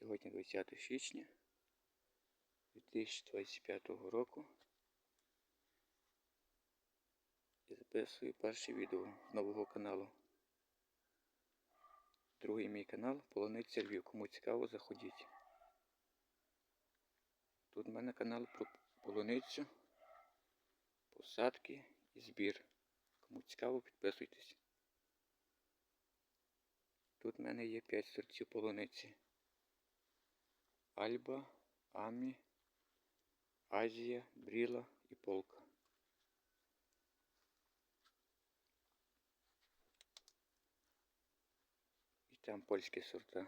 Сьогодні 20 січня 2025 року. І записую перше відео з нового каналу. Другий мій канал Полониця Львів. Кому цікаво, заходіть. Тут в мене канал про полуницю, посадки і збір. Кому цікаво, підписуйтесь. Тут в мене є 5 сортів полуниці. Альба, Амі, Азія, Бріла і Полка. І там польські сорта.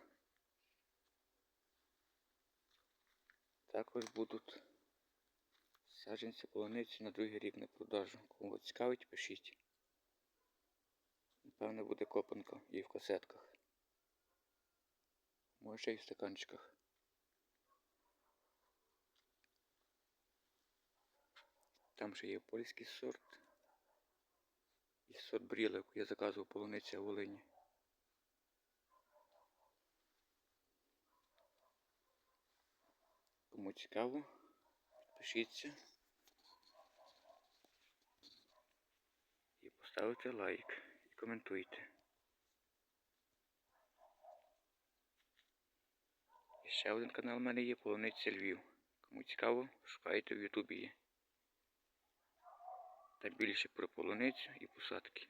Також будуть саджанці полуниці на другий рік на продажу. Кому цікавить, пишіть. Напевно буде копанка і в касетках. Може і в стаканчиках. Там ще є польський сорт. І сорт бріла, яку я заказував полуниця в Волині. Кому цікаво, підпишіться і поставте лайк і коментуйте. І ще один канал в мене є Полуниця Львів. Кому цікаво, шукайте в Ютубі. Та більше про полуницю і посадки.